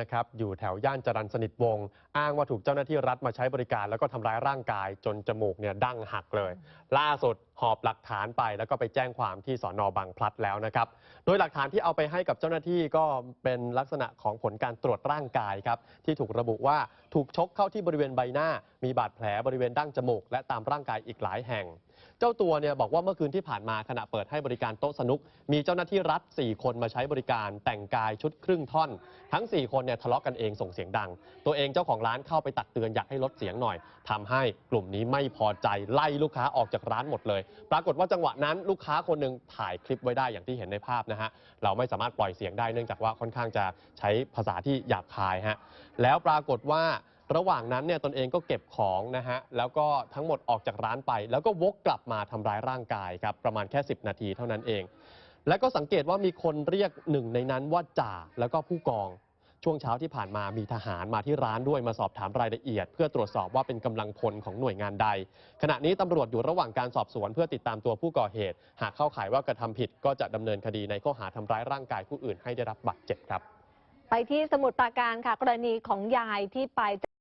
นะครับอยู่แถวย่านจรัญสนิทวงศ์อ้างว่าถูกเจ้าหน้าที่รัฐมาใช้บริการแล้วก็ทำร้ายร่างกายจนจมูกเนี่ยดั้งหักเลย ล่าสุด หอบหลักฐานไปแล้วก็ไปแจ้งความที่สอนอบางพลัดแล้วนะครับ โดยหลักฐานที่เอาไปให้กับเจ้าหน้าที่ก็เป็นลักษณะของผลการตรวจร่างกายครับที่ถูกระบุว่าถูกชกเข้าที่บริเวณใบหน้า มีบาดแผลบริเวณดั้งจมูก และตามร่างกายอีกหลายแห่ง เจ้าตัวเนี่ยบอกว่าเมื่อคืนที่ผ่านมาขณะเปิดให้บริการโต๊ะสนุก มีเจ้าหน้าที่รัฐ 4 คนมาใช้บริการแต่งกายชุดครึ่งท่อน ทั้ง 4 คนเนี่ยทะเลาะกันเองส่งเสียงดัง ตัวเองเจ้าของร้านเข้าไปตักเตือนอยากให้ลดเสียงหน่อยทำให้กลุ่มนี้ไม่พอใจไล่ลูกค้าออกจากร้านหมดเลยปรากฏว่าจังหวะนั้นลูกค้าคนหนึ่งถ่ายคลิปไว้ได้อย่างที่เห็นในภาพนะฮะเราไม่สามารถปล่อยเสียงได้เนื่องจากว่าค่อนข้างจะใช้ภาษาที่หยาบคายฮะแล้วปรากฏว่าระหว่างนั้นเนี่ยตนเองก็เก็บของนะฮะแล้วก็ทั้งหมดออกจากร้านไป แล้วก็วกกลับมาทำร้ายร่างกายครับประมาณแค่ 10 นาทีเท่านั้นเอง แล้วก็สังเกตว่ามีคนเรียกหนึ่งในนั้นว่าจ่าแล้วก็ผู้กอง ช่วงเช้าที่ผ่านมามีทหารมาที่ร้านด้วยมาสอบถามรายละเอียด เพื่อตรวจสอบว่าเป็นกำลังพลของหน่วยงานใด ขณะนี้ตำรวจอยู่ระหว่างการสอบสวนเพื่อติดตามตัวผู้ก่อเหตุ หากเข้าข่ายว่ากระทำผิดก็จะดำเนินคดีในข้อหาทำร้ายร่างกายผู้อื่นให้ได้รับบาดเจ็บครับ ไปที่สมุทรปราการค่ะ กรณีของยายที่ไป